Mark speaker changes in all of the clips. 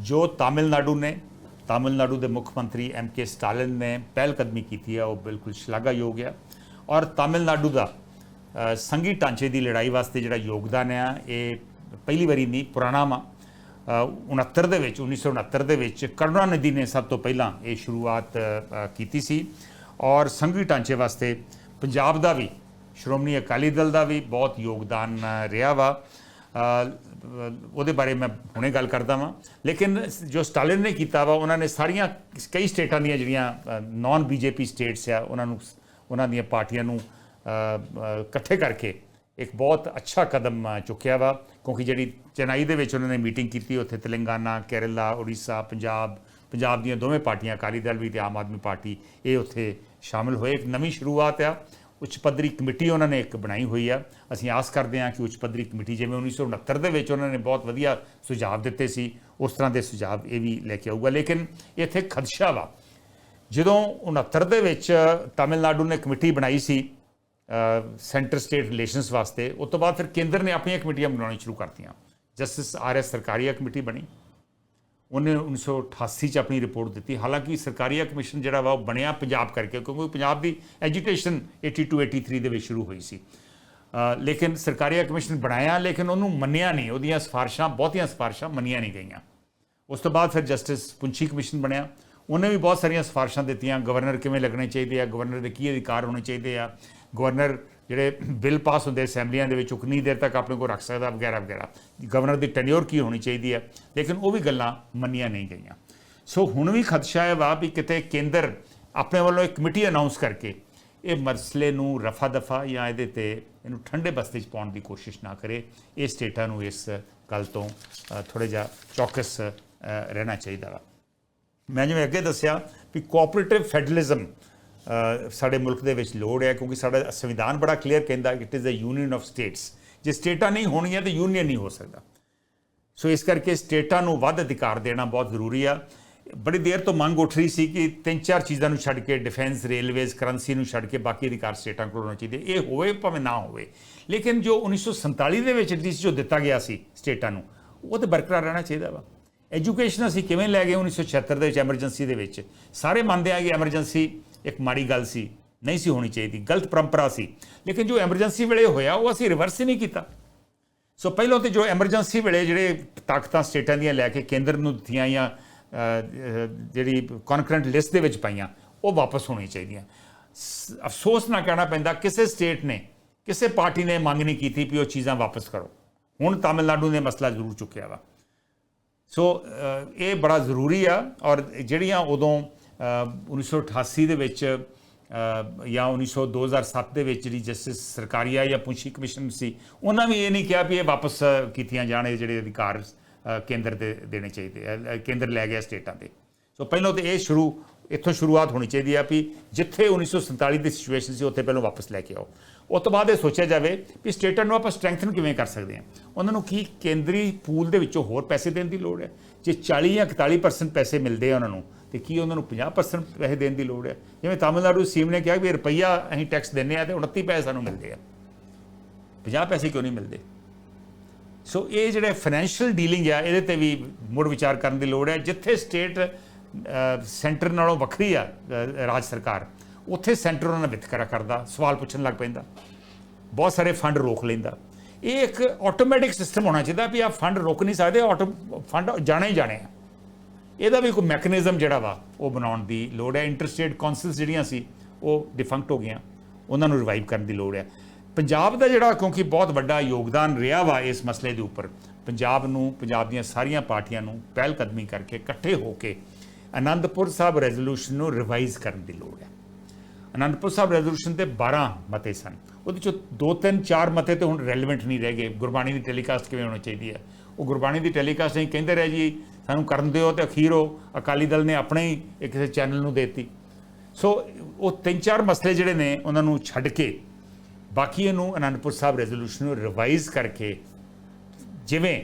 Speaker 1: ਜੋ ਤਾਮਿਲਨਾਡੂ ਨੇ ਤਾਮਿਲਨਾਡੂ ਦੇ ਮੁੱਖ ਮੰਤਰੀ ਐਮ ਕੇ ਸਟਾਲਿਨ ਨੇ ਪਹਿਲ ਕਦਮੀ ਕੀਤੀ ਹੈ ਉਹ ਬਿਲਕੁਲ ਸ਼ਲਾਘਾਯੋਗ ਹੈ। ਔਰ ਤਾਮਿਲਨਾਡੂ ਦਾ ਅ, ਸੰਘੀ ਢਾਂਚੇ ਦੀ ਲੜਾਈ ਵਾਸਤੇ ਜਿਹੜਾ ਯੋਗਦਾਨ ਹੈ ਇਹ ਪਹਿਲੀ ਵਾਰੀ ਨਹੀਂ ਪੁਰਾਣਾ ਵਾ। ਅ, 69 ਦੇ ਵਿੱਚ 1969 ਦੇ ਵਿੱਚ ਕਰੁਣਾ ਨਦੀ ਨੇ ਸਭ ਤੋਂ ਪਹਿਲਾਂ ਇਹ ਸ਼ੁਰੂਆਤ ਕੀਤੀ ਸੀ। ਔਰ ਸੰਘੀ ਢਾਂਚੇ ਵਾਸਤੇ ਪੰਜਾਬ ਦਾ ਵੀ ਸ਼੍ਰੋਮਣੀ ਅਕਾਲੀ ਦਲ ਦਾ ਵੀ ਬਹੁਤ ਯੋਗਦਾਨ ਰਿਹਾ ਵਾ। ਉਹਦੇ ਬਾਰੇ ਮੈਂ ਹੁਣੇ ਗੱਲ ਕਰਦਾ ਵਾਂ। ਲੇਕਿਨ ਜੋ ਸਟਾਲਿਨ ਨੇ ਕੀਤਾ ਵਾ, ਉਹਨਾਂ ਨੇ ਸਾਰੀਆਂ ਕਈ ਸਟੇਟਾਂ ਦੀਆਂ ਜਿਹੜੀਆਂ ਨਾਨ ਬੀਜੇਪੀ ਸਟੇਟਸ ਆ, ਉਹਨਾਂ ਨੂੰ ਉਹਨਾਂ ਦੀਆਂ ਪਾਰਟੀਆਂ ਨੂੰ ਇਕੱਠੇ ਕਰਕੇ ਇੱਕ ਬਹੁਤ ਅੱਛਾ ਕਦਮ ਚੁੱਕਿਆ ਵਾ। ਕਿਉਂਕਿ ਜਿਹੜੀ ਚੇਨਈ ਦੇ ਵਿੱਚ ਉਹਨਾਂ ਨੇ ਮੀਟਿੰਗ ਕੀਤੀ, ਉੱਥੇ ਤੇਲੰਗਾਨਾ, ਕੇਰਲਾ, ਉੜੀਸਾ, ਪੰਜਾਬ ਪੰਜਾਬ ਦੀਆਂ ਦੋਵੇਂ ਪਾਰਟੀਆਂ, ਅਕਾਲੀ ਦਲ ਵੀ ਤੇ ਆਮ ਆਦਮੀ ਪਾਰਟੀ, ਇਹ ਉੱਥੇ ਸ਼ਾਮਿਲ ਹੋਏ। ਇੱਕ ਨਵੀਂ ਸ਼ੁਰੂਆਤ ਆ। ਉੱਚ ਪੱਧਰੀ ਕਮੇਟੀ ਉਹਨਾਂ ਨੇ ਇੱਕ ਬਣਾਈ ਹੋਈ ਆ। ਅਸੀਂ ਆਸ ਕਰਦੇ ਹਾਂ ਕਿ ਉੱਚ ਪੱਧਰੀ ਕਮੇਟੀ ਜਿਵੇਂ 1969 ਦੇ ਵਿੱਚ ਉਹਨਾਂ ਨੇ ਬਹੁਤ ਵਧੀਆ ਸੁਝਾਅ ਦਿੱਤੇ ਸੀ। ਉਸ ਤਰ੍ਹਾਂ ਦੇ ਸੁਝਾਅ ਇਹ ਵੀ ਲੈ ਕੇ ਆਊਗਾ। ਲੇਕਿਨ ਇੱਥੇ ਖਦਸ਼ਾ ਵਾ ਜਦੋਂ 69 ਦੇ ਵਿੱਚ ਤਾਮਿਲਨਾਡੂ ਨੇ ਕਮੇਟੀ ਬਣਾਈ ਸੀ ਸੈਂਟਰ ਸਟੇਟ ਰਿਲੇਸ਼ਨਸ ਵਾਸਤੇ, ਉਸ ਤੋਂ ਬਾਅਦ ਫਿਰ ਕੇਂਦਰ ਨੇ ਆਪਣੀਆਂ ਕਮੇਟੀਆਂ ਬਣਾਉਣੀ ਸ਼ੁਰੂ ਕਰਤੀਆਂ। Justice R S Sarkaria committee ਬਣੀ। ਉਹਨੇ 1988 ਚ ਆਪਣੀ ਰਿਪੋਰਟ ਦਿੱਤੀ। ਹਾਲਾਂਕਿ ਸਰਕਾਰੀਆ ਕਮਿਸ਼ਨ ਜਿਹੜਾ ਵਾ, ਉਹ ਬਣਿਆ ਪੰਜਾਬ ਕਰਕੇ, ਕਿਉਂਕਿ ਪੰਜਾਬ ਦੀ ਐਜੂਕੇਸ਼ਨ 82 83 ਦੇ ਵਿੱਚ ਸ਼ੁਰੂ ਹੋਈ ਸੀ। ਲੇਕਿਨ ਸਰਕਾਰੀਆ ਕਮਿਸ਼ਨ ਬਣਾਇਆ, ਲੇਕਿਨ ਉਹਨੂੰ ਮੰਨਿਆ ਨਹੀਂ। ਉਹਦੀਆਂ ਸਿਫਾਰਸ਼ਾਂ, ਬਹੁਤੀਆਂ ਸਿਫਾਰਸ਼ਾਂ ਮੰਨੀਆਂ ਨਹੀਂ ਗਈਆਂ। ਉਸ ਤੋਂ ਬਾਅਦ ਫਿਰ ਜਸਟਿਸ ਪੁੰਛੀ ਕਮਿਸ਼ਨ ਬਣਿਆ। ਉਹਨੇ ਵੀ ਬਹੁਤ ਸਾਰੀਆਂ ਸਿਫਾਰਸ਼ਾਂ ਦਿੱਤੀਆਂ। ਗਵਰਨਰ ਕਿਵੇਂ ਲੱਗਣੇ ਚਾਹੀਦੇ ਆ? ਗਵਰਨਰ ਦੇ ਕੀ ਅਧਿਕਾਰ ਹੋਣੇ ਚਾਹੀਦੇ ਆ? ਗਵਰਨਰ ਜਿਹੜੇ ਬਿੱਲ ਪਾਸ ਹੁੰਦੇ ਅਸੈਂਬਲੀਆਂ ਦੇ ਵਿੱਚ, ਉਹ ਕਿੰਨੀ ਦੇਰ ਤੱਕ ਆਪਣੇ ਕੋਲ ਰੱਖ ਸਕਦਾ, ਵਗੈਰਾ ਵਗੈਰਾ। ਗਵਰਨਰ ਦੀ ਟੈਨਿਓਰ ਕੀ ਹੋਣੀ ਚਾਹੀਦੀ ਹੈ? ਲੇਕਿਨ ਉਹ ਵੀ ਗੱਲਾਂ ਮੰਨੀਆਂ ਨਹੀਂ ਗਈਆਂ। ਸੋ ਹੁਣ ਵੀ ਖਦਸ਼ਾ ਹੈ ਵਾ ਵੀ ਕਿਤੇ ਕੇਂਦਰ ਆਪਣੇ ਵੱਲੋਂ ਇੱਕ ਕਮੇਟੀ ਅਨਾਉਂਸ ਕਰਕੇ ਇਹ ਮਸਲੇ ਨੂੰ ਰਫਾ ਦਫਾ ਜਾਂ ਇਹਦੇ ਤੇ ਇਹਨੂੰ ਠੰਡੇ ਬਸਤੇ 'ਚ ਪਾਉਣ ਦੀ ਕੋਸ਼ਿਸ਼ ਨਾ ਕਰੇ। ਇਹ ਸਟੇਟਾਂ ਨੂੰ ਇਸ ਗੱਲ ਤੋਂ ਥੋੜਾ ਜਿਹਾ ਚੌਕਸ ਰਹਿਣਾ ਚਾਹੀਦਾ ਵਾ। ਮੈਂ ਜਿਵੇਂ ਅੱਗੇ ਦੱਸਿਆ ਵੀ ਕੋਆਪਰੇਟਿਵ ਫੈਡਰਲਿਜ਼ਮ ਸਾਡੇ ਮੁਲਕ ਦੇ ਵਿੱਚ ਲੋੜ ਹੈ, ਕਿਉਂਕਿ ਸਾਡਾ ਸੰਵਿਧਾਨ ਬੜਾ ਕਲੀਅਰ ਕਹਿੰਦਾ it is a union of states ਜੇ ਸਟੇਟਾਂ ਨਹੀਂ ਹੋਣੀਆਂ ਤੇ ਯੂਨੀਅਨ ਨਹੀਂ ਹੋ ਸਕਦਾ। ਸੋ ਇਸ ਕਰਕੇ ਸਟੇਟਾਂ ਨੂੰ ਵੱਧ ਅਧਿਕਾਰ ਦੇਣਾ ਬਹੁਤ ਜ਼ਰੂਰੀ ਆ। ਬੜੀ ਦੇਰ ਤੋਂ ਮੰਗ ਉੱਠ ਰਹੀ ਸੀ ਕਿ ਤਿੰਨ ਚਾਰ ਚੀਜ਼ਾਂ ਨੂੰ ਛੱਡ ਕੇ ਡਿਫੈਂਸ ਰੇਲਵੇਜ਼ ਕਰੰਸੀ ਨੂੰ ਛੱਡ ਕੇ ਬਾਕੀ ਅਧਿਕਾਰ ਸਟੇਟਾਂ ਕੋਲ ਹੋਣੇ ਚਾਹੀਦੇ। ਇਹ ਹੋਵੇ, ਭਾਵੇਂ ਨਾ ਹੋਵੇ। ਲੇਕਿਨ ਜੋ 1947 ਦੇ ਵਿੱਚ ਐਟਲੀਸਟ ਜੋ ਦਿੱਤਾ ਗਿਆ ਸੀ ਸਟੇਟਾਂ ਨੂੰ, ਉਹ ਤੇ ਬਰਕਰਾਰ ਰਹਿਣਾ ਚਾਹੀਦਾ ਵਾ। ਐਜੂਕੇਸ਼ਨ ਅਸੀਂ ਕਿਵੇਂ ਲੈ ਗਏ 1976 ਦੇ ਵਿੱਚ ਐਮਰਜੈਂਸੀ ਦੇ ਵਿੱਚ? ਸਾਰੇ ਮੰਨਦੇ ਆ ਕਿ ਐਮਰਜੈਂਸੀ ਇੱਕ ਮਾੜੀ ਗੱਲ ਸੀ, ਨਹੀਂ ਸੀ ਹੋਣੀ ਚਾਹੀਦੀ, ਗਲਤ ਪਰੰਪਰਾ ਸੀ। ਲੇਕਿਨ ਜੋ ਐਮਰਜੈਂਸੀ ਵੇਲੇ ਹੋਇਆ, ਉਹ ਅਸੀਂ ਰਿਵਰਸ ਹੀ ਨਹੀਂ ਕੀਤਾ। ਸੋ ਪਹਿਲਾਂ ਤੇ ਜੋ ਐਮਰਜੈਂਸੀ ਵੇਲੇ ਜਿਹੜੇ ਤਾਕਤਾਂ ਸਟੇਟਾਂ ਦੀਆਂ ਲੈ ਕੇ ਕੇਂਦਰ ਨੂੰ ਦਿੱਤੀਆਂ ਜਾਂ ਜਿਹੜੀ ਕਨਕਰੈਂਟ ਲਿਸਟ ਦੇ ਵਿੱਚ ਪਾਈਆਂ, ਉਹ ਵਾਪਸ ਹੋਣੀਆਂ ਚਾਹੀਦੀਆਂ। ਸ- ਅਫਸੋਸ ਨਾ ਕਹਿਣਾ ਪੈਂਦਾ, ਕਿਸੇ ਸਟੇਟ ਨੇ, ਕਿਸੇ ਪਾਰਟੀ ਨੇ ਮੰਗ ਨਹੀਂ ਕੀਤੀ ਵੀ ਉਹ ਚੀਜ਼ਾਂ ਵਾਪਸ ਕਰੋ। ਹੁਣ ਤਾਮਿਲਨਾਡੂ ਨੇ ਮਸਲਾ ਜ਼ਰੂਰ ਚੁੱਕਿਆ ਵਾ। ਸੋ ਇਹ ਬੜਾ ਜ਼ਰੂਰੀ ਆ ਔਰ ਜਿਹੜੀਆਂ ਉਦੋਂ 1988 ਦੇ ਵਿੱਚ ਅ, ਜਾਂ 1900 2007 ਦੇ ਵਿੱਚ ਜਿਹੜੀ ਜਸਟਿਸ ਸਰਕਾਰੀਆ ਜਾਂ ਪੁੰਛੀ ਕਮਿਸ਼ਨ ਸੀ ਉਹਨਾਂ ਵੀ ਇਹ ਨਹੀਂ ਕਿਹਾ ਵੀ ਇਹ ਵਾਪਸ ਕੀਤੀਆਂ ਜਾਣ ਇਹ ਜਿਹੜੇ ਅਧਿਕਾਰ ਕੇਂਦਰ ਦੇ ਦੇਣੇ ਚਾਹੀਦੇ ਆ ਕੇਂਦਰ ਲੈ ਗਿਆ ਸਟੇਟਾਂ ਤੇ। ਸੋ ਪਹਿਲਾਂ ਤੇ ਇਹ ਸ਼ੁਰੂ ਇੱਥੋਂ ਸ਼ੁਰੂਆਤ ਹੋਣੀ ਚਾਹੀਦੀ ਆ ਵੀ ਜਿੱਥੇ 1947 ਦੀ ਸਿਚੁਏਸ਼ਨ ਸੀ ਉੱਥੇ ਪਹਿਲਾਂ ਵਾਪਸ ਲੈ ਕੇ ਆਓ। ਉਸ ਤੋਂ ਬਾਅਦ ਇਹ ਸੋਚਿਆ ਜਾਵੇ ਵੀ ਸਟੇਟਾਂ ਨੂੰ ਆਪਾਂ ਸਟਰੈਂਥਨ ਕਿਵੇਂ ਕਰ ਸਕਦੇ ਹਾਂ? ਉਹਨਾਂ ਨੂੰ ਕੀ ਕੇਂਦਰੀ ਪੂਲ ਦੇ ਵਿੱਚੋਂ ਹੋਰ ਪੈਸੇ ਦੇਣ ਦੀ ਲੋੜ ਹੈ? ਜੇ 40 ਜਾਂ 41% ਪੈਸੇ ਮਿਲਦੇ ਆ ਉਹਨਾਂ ਨੂੰ ਤੇ ਕੀ ਉਹਨਾਂ ਨੂੰ 50% ਪੈਸੇ ਦੇਣ ਦੀ ਲੋੜ ਹੈ ਜਿਵੇਂ ਤਾਮਿਲਨਾਡੂ ਸੀਮ ਨੇ ਕਿਹਾ ਵੀ ਰੁਪਈਆ ਅਸੀਂ ਟੈਕਸ ਦਿੰਨੇ ਆ ਤੇ 29 ਪੈਸੇ ਸਾਨੂੰ ਮਿਲਦੇ ਆ। 50 ਪੈਸੇ ਕਿਉਂ ਨਹੀਂ ਮਿਲਦੇ? ਸੋ ਇਹ ਜਿਹੜੇ ਫਾਈਨੈਂਸ਼ੀਅਲ ਡੀਲਿੰਗ ਆ, ਇਹਦੇ ਤੇ ਵੀ ਮੁੜ ਵਿਚਾਰ ਕਰਨ ਦੀ ਲੋੜ ਹੈ ਜਿੱਥੇ ਸਟੇਟ ਸੈਂਟਰ ਨਾਲੋਂ ਵੱਖਰੀ ਆ ਰਾਜ ਸਰਕਾਰ, ਉੱਥੇ ਸੈਂਟਰ ਉਹਨਾਂ ਨਾਲ ਵਿਤਕਰਾ ਕਰਦਾ, ਸਵਾਲ ਪੁੱਛਣ ਲੱਗ ਪੈਂਦਾ। ਬਹੁਤ ਸਾਰੇ ਫੰਡ ਰੋਕ ਲੈਂਦਾ। ਇਹ ਇੱਕ ਆਟੋਮੈਟਿਕ ਸਿਸਟਮ ਹੋਣਾ ਚਾਹੀਦਾ ਵੀ ਆ ਫੰਡ ਰੋਕ ਨਹੀਂ ਸਕਦੇ ਆਟੋ ਫੰਡ ਜਾਣੇ ਹੀ ਜਾਣੇ ਆ। ਇਹਦਾ ਵੀ ਕੋਈ ਮੈਕੈਨਿਜ਼ਮ ਜਿਹੜਾ ਵਾ, ਉਹ ਬਣਾਉਣ ਦੀ ਲੋੜ ਹੈ। ਇੰਟਰਸਟੇਟ ਕਾਉਂਸਲਸ ਜਿਹੜੀਆਂ ਸੀ, ਉਹ ਡਿਫੰਕਟ ਹੋ ਗਈਆਂ। ਉਹਨਾਂ ਨੂੰ ਰਿਵਾਈਵ ਕਰਨ ਦੀ ਲੋੜ ਹੈ। ਪੰਜਾਬ ਦਾ ਜਿਹੜਾ, ਕਿਉਂਕਿ ਬਹੁਤ ਵੱਡਾ ਯੋਗਦਾਨ ਰਿਹਾ ਵਾ ਇਸ ਮਸਲੇ ਦੇ ਉੱਪਰ, ਪੰਜਾਬ ਨੂੰ, ਪੰਜਾਬ ਦੀਆਂ ਸਾਰੀਆਂ ਪਾਰਟੀਆਂ ਨੂੰ ਪਹਿਲ ਕਦਮੀ ਕਰਕੇ ਇਕੱਠੇ ਹੋ ਕੇ ਅਨੰਦਪੁਰ ਸਾਹਿਬ ਰੈਜ਼ੋਲੂਸ਼ਨ ਨੂੰ ਰਿਵਾਈਜ਼ ਕਰਨ ਦੀ ਲੋੜ ਹੈ। ਅਨੰਦਪੁਰ ਸਾਹਿਬ ਰੈਜ਼ੋਲੂਸ਼ਨ ਤੇ 12 ਮਤੇ ਸਨ। ਉਹਦੇ ਚੋਂ ਦੋ ਤਿੰਨ ਚਾਰ ਮਤੇ ਤੇ ਹੁਣ ਰੈਲੇਵੈਂਟ ਨਹੀਂ ਰਹਿ ਗਏ। ਗੁਰਬਾਣੀ ਦੀ ਟੈਲੀਕਾਸਟ ਕਿਵੇਂ ਹੋਣੀ ਚਾਹੀਦੀ ਹੈ? ਉਹ ਗੁਰਬਾਣੀ ਦੀ ਟੈਲੀਕਾਸਟ ਨਹੀਂ ਕਹਿੰਦੇ ਰਹੇ ਜੀ ਸਾਨੂੰ ਕਰਨ ਦਿਓ ਤੇ ਅਖੀਰ ਉਹ ਅਕਾਲੀ ਦਲ ਨੇ ਆਪਣੇ ਹੀ ਕਿਸੇ ਚੈਨਲ ਨੂੰ ਦਿੱਤੀ। ਸੋ ਉਹ ਤਿੰਨ ਚਾਰ ਮਸਲੇ ਜਿਹੜੇ ਨੇ ਉਹਨਾਂ ਨੂੰ ਛੱਡ ਕੇ ਬਾਕੀ ਇਹਨੂੰ ਅਨੰਦਪੁਰ ਸਾਹਿਬ ਰੈਜ਼ੋਲੂਸ਼ਨ ਨੂੰ ਰਿਵਾਈਜ਼ ਕਰਕੇ ਜਿਵੇਂ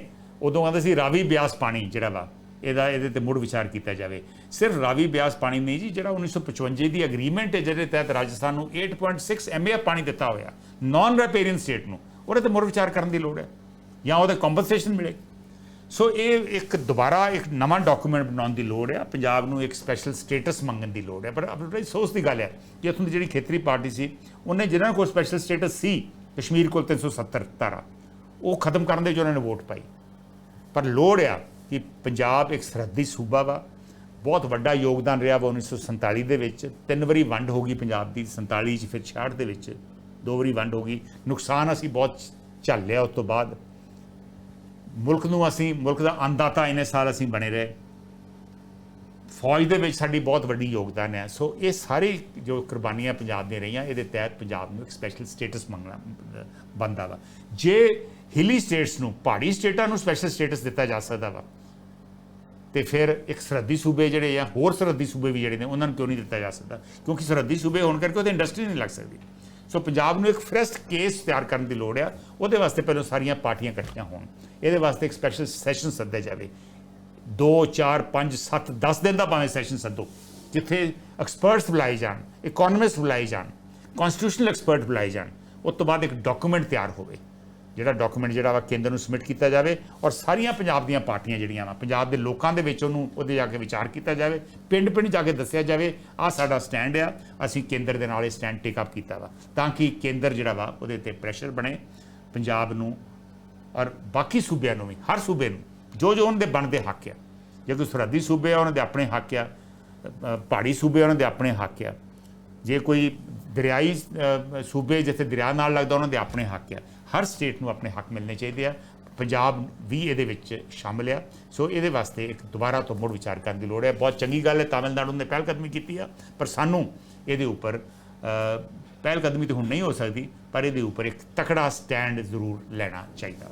Speaker 1: ਉਦੋਂ ਆਂਦੇ ਸੀ ਰਾਵੀ ਬਿਆਸ ਪਾਣੀ ਜਿਹੜਾ ਵਾ, ਇਹਦਾ ਇਹਦੇ ਤੇ ਮੁੜ ਵਿਚਾਰ ਕੀਤਾ ਜਾਵੇ। ਸਿਰਫ ਰਾਵੀ ਬਿਆਸ ਪਾਣੀ ਨਹੀਂ ਜੀ, ਜਿਹੜਾ 1955 ਦੀ ਐਗਰੀਮੈਂਟ ਹੈ ਜਿਹਦੇ ਤਹਿਤ ਰਾਜਸਥਾਨ ਨੂੰ 8.6 ਐਮਏਐਫ ਪਾਣੀ ਦਿੱਤਾ ਹੋਇਆ ਨਾਨ ਰੈਪੇਰੀਅਨ ਸਟੇਟ ਨੂੰ, ਉਹਦੇ ਤੇ ਮੁੜ ਵਿਚਾਰ ਕਰਨ ਦੀ ਲੋੜ ਹੈ ਜਾਂ ਉਹਦੇ ਕੰਪਨਸੇਸ਼ਨ ਮਿਲੇ। ਸੋ ਇਹ ਇੱਕ ਦੁਬਾਰਾ ਇੱਕ ਨਵਾਂ ਡਾਕੂਮੈਂਟ ਬਣਾਉਣ ਦੀ ਲੋੜ ਹੈ ਪੰਜਾਬ ਨੂੰ ਇੱਕ ਸਪੈਸ਼ਲ ਸਟੇਟਸ ਮੰਗਣ ਦੀ ਲੋੜ ਹੈ ਪਰ ਬੜੀ ਸੋਚ ਦੀ ਗੱਲ ਹੈ ਕਿ ਉੱਥੋਂ ਦੀ ਜਿਹੜੀ ਖੇਤਰੀ ਪਾਰਟੀ ਸੀ, ਉਹਨੇ ਜਿਹਨਾਂ ਕੋਲ ਸਪੈਸ਼ਲ ਸਟੇਟਸ ਸੀ, ਕਸ਼ਮੀਰ ਕੋਲ 370 ਧਾਰਾ, ਉਹ ਖਤਮ ਕਰਨ ਦੇ ਜੋ ਉਹਨਾਂ ਨੇ ਵੋਟ ਪਾਈ। ਪਰ ਲੋੜ ਆ ਕਿ ਪੰਜਾਬ ਇੱਕ ਸਰਹੱਦੀ ਸੂਬਾ ਵਾ। ਬਹੁਤ ਵੱਡਾ ਯੋਗਦਾਨ ਰਿਹਾ ਵਾ 1947 ਦੇ ਵਿੱਚ। ਤਿੰਨ ਵਾਰੀ ਵੰਡ ਹੋ ਗਈ ਪੰਜਾਬ ਦੀ 47 ਚ, ਫਿਰ 66 ਦੇ ਵਿੱਚ। ਦੋ ਵਾਰੀ ਵੰਡ ਹੋ ਗਈ। ਨੁਕਸਾਨ ਅਸੀਂ ਬਹੁਤ ਝੱਲਿਆ ਉਸ ਤੋਂ ਬਾਅਦ। ਮੁਲਕ ਨੂੰ ਅਸੀਂ, ਮੁਲਕ ਦਾ ਅੰਦਾਤਾ ਇੰਨੇ ਸਾਲ ਅਸੀਂ ਬਣੇ ਰਹੇ। ਫੌਜ ਦੇ ਵਿੱਚ ਸਾਡੀ ਬਹੁਤ ਵੱਡੀ ਯੋਗਦਾਨ ਹੈ। ਸੋ ਇਹ ਸਾਰੇ ਜੋ ਕੁਰਬਾਨੀਆਂ ਪੰਜਾਬ ਦੀਆਂ ਰਹੀਆਂ, ਇਹਦੇ ਤਹਿਤ ਪੰਜਾਬ ਨੂੰ ਇੱਕ ਸਪੈਸ਼ਲ ਸਟੇਟਸ ਮੰਗਣਾ ਬੰਦਾ ਵਾ। ਜੇ ਹਿਲੀ ਸਟੇਟਸ ਨੂੰ, ਪਹਾੜੀ ਸਟੇਟਾਂ ਨੂੰ ਸਪੈਸ਼ਲ ਸਟੇਟਸ ਦਿੱਤਾ ਜਾ ਸਕਦਾ ਵਾ, ਤੇ ਫਿਰ ਇੱਕ ਸਰਹੱਦੀ ਸੂਬੇ ਜਿਹੜੇ ਆ, ਹੋਰ ਸਰਹੱਦੀ ਸੂਬੇ ਵੀ ਜਿਹੜੇ ਨੇ, ਉਹਨਾਂ ਨੂੰ ਕਿਉਂ ਨਹੀਂ ਦਿੱਤਾ ਜਾ ਸਕਦਾ? ਕਿਉਂਕਿ ਸਰਹੱਦੀ ਸੂਬੇ ਹੋਣ ਕਰਕੇ ਉਹਦੇ ਇੰਡਸਟਰੀ ਨਹੀਂ ਲੱਗ ਸਕਦੀ। ਸੋ ਪੰਜਾਬ ਨੂੰ ਇੱਕ ਫਰੈਸ਼ ਕੇਸ ਤਿਆਰ ਕਰਨ ਦੀ ਲੋੜ ਆ। ਉਹਦੇ ਵਾਸਤੇ ਪਹਿਲਾਂ ਸਾਰੀਆਂ ਪਾਰਟੀਆਂ ਇਕੱਠੀਆਂ ਹੋਣ। ਇਹਦੇ ਵਾਸਤੇ ਇੱਕ ਸਪੈਸ਼ਲ ਸੈਸ਼ਨ ਸੱਦਿਆ ਜਾਵੇ। 2 4 5 7 10 ਦਿਨ ਦਾ ਭਾਵੇਂ ਸੈਸ਼ਨ ਸੱਦੋ, ਜਿੱਥੇ ਐਕਸਪਰਟਸ ਬੁਲਾਏ ਜਾਣ ਇਕਨੋਮਿਸਟ ਬੁਲਾਏ ਜਾਣ ਕਨਸਟੀਟਿਊਸ਼ਨਲ ਐਕਸਪਰਟ ਬੁਲਾਏ ਜਾਣ। ਉਸ ਤੋਂ ਬਾਅਦ ਇੱਕ ਡਾਕੂਮੈਂਟ ਤਿਆਰ ਹੋਵੇ। ਜਿਹੜਾ ਡਾਕੂਮੈਂਟ ਜਿਹੜਾ ਵਾ ਕੇਂਦਰ ਨੂੰ ਸਬਮਿਟ ਕੀਤਾ ਜਾਵੇ ਔਰ ਸਾਰੀਆਂ ਪੰਜਾਬ ਦੀਆਂ ਪਾਰਟੀਆਂ ਜਿਹੜੀਆਂ ਵਾ, ਪੰਜਾਬ ਦੇ ਲੋਕਾਂ ਦੇ ਵਿੱਚ ਉਹਨੂੰ ਉਹਦੇ ਜਾ ਕੇ ਵਿਚਾਰ ਕੀਤਾ ਜਾਵੇ ਪਿੰਡ ਪਿੰਡ ਜਾ ਕੇ ਦੱਸਿਆ ਜਾਵੇ, ਆਹ ਸਾਡਾ ਸਟੈਂਡ ਆ, ਅਸੀਂ ਕੇਂਦਰ ਦੇ ਨਾਲ ਇਹ ਸਟੈਂਡ ਟੇਕ ਅਪ ਕੀਤਾ ਵਾ, ਤਾਂ ਕਿ ਕੇਂਦਰ ਜਿਹੜਾ ਵਾ ਉਹਦੇ ਤੇ ਪ੍ਰੈਸ਼ਰ ਬਣੇ, ਪੰਜਾਬ ਨੂੰ ਔਰ ਬਾਕੀ ਸੂਬਿਆਂ ਨੂੰ ਵੀ, ਹਰ ਸੂਬੇ ਨੂੰ, ਜੋ ਜੋ ਉਹਨਾਂ ਦੇ ਬਣਦੇ ਹੱਕ ਆ ਜੇ ਕੋਈ ਸਰਹੱਦੀ ਸੂਬੇ ਆ ਉਹਨਾਂ ਦੇ ਆਪਣੇ ਹੱਕ ਆ ਪਹਾੜੀ ਸੂਬੇ ਉਹਨਾਂ ਦੇ ਆਪਣੇ ਹੱਕ ਆ, ਜੇ ਕੋਈ ਦਰਿਆਈ ਸੂਬੇ ਜਿੱਥੇ ਦਰਿਆ ਨਾਲ ਲੱਗਦਾ ਉਹਨਾਂ ਦੇ ਆਪਣੇ ਹੱਕ ਆ ਹਰ ਸਟੇਟ ਨੂੰ ਆਪਣੇ ਹੱਕ ਮਿਲਣੇ ਚਾਹੀਦੇ ਆ। ਪੰਜਾਬ ਵੀ ਇਹਦੇ ਵਿੱਚ ਸ਼ਾਮਲ ਆ। ਸੋ ਇਹਦੇ ਵਾਸਤੇ ਇੱਕ ਦੁਬਾਰਾ ਤੋਂ ਮੁੜ ਵਿਚਾਰ ਕਰਨ ਦੀ ਲੋੜ ਹੈ। ਬਹੁਤ ਚੰਗੀ ਗੱਲ ਹੈ ਤਾਮਿਲਨਾਡੂ ਨੇ ਪਹਿਲ ਕਦਮੀ ਕੀਤੀ ਆ ਪਰ ਸਾਨੂੰ ਇਹਦੇ ਉੱਪਰ ਅ, ਪਹਿਲ ਕਦਮੀ ਤਾਂ ਹੁਣ ਨਹੀਂ ਹੋ ਸਕਦੀ ਪਰ ਇਹਦੇ ਉੱਪਰ ਇੱਕ ਤਕੜਾ ਸਟੈਂਡ ਜ਼ਰੂਰ ਲੈਣਾ ਚਾਹੀਦਾ।